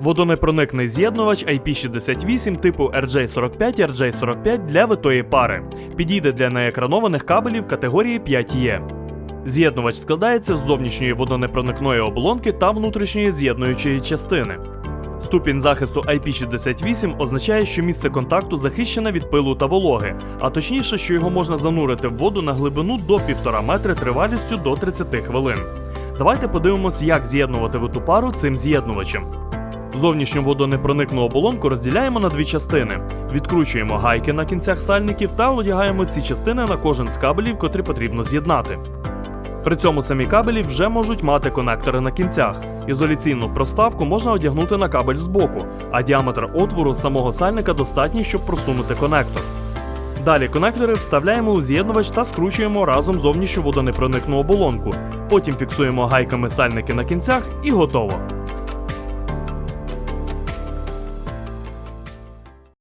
Водонепроникний з'єднувач IP68 типу RJ45 RJ45 для витої пари. Підійде для неекранованих кабелів категорії 5E. З'єднувач складається з зовнішньої водонепроникної оболонки та внутрішньої з'єднуючої частини. Ступінь захисту IP68 означає, що місце контакту захищене від пилу та вологи, а точніше, що його можна занурити в воду на глибину до 1,5 метри тривалістю до 30 хвилин. Давайте подивимось, як з'єднувати виту пару цим з'єднувачем. Зовнішню водонепроникну оболонку розділяємо на дві частини. Відкручуємо гайки на кінцях сальників та одягаємо ці частини на кожен з кабелів, котрі потрібно з'єднати. При цьому самі кабелі вже можуть мати конектори на кінцях. Ізоляційну проставку можна одягнути на кабель збоку, а діаметр отвору самого сальника достатній, щоб просунути конектор. Далі конектори вставляємо у з'єднувач та скручуємо разом зовнішню водонепроникну оболонку. Потім фіксуємо гайками сальники на кінцях і готово.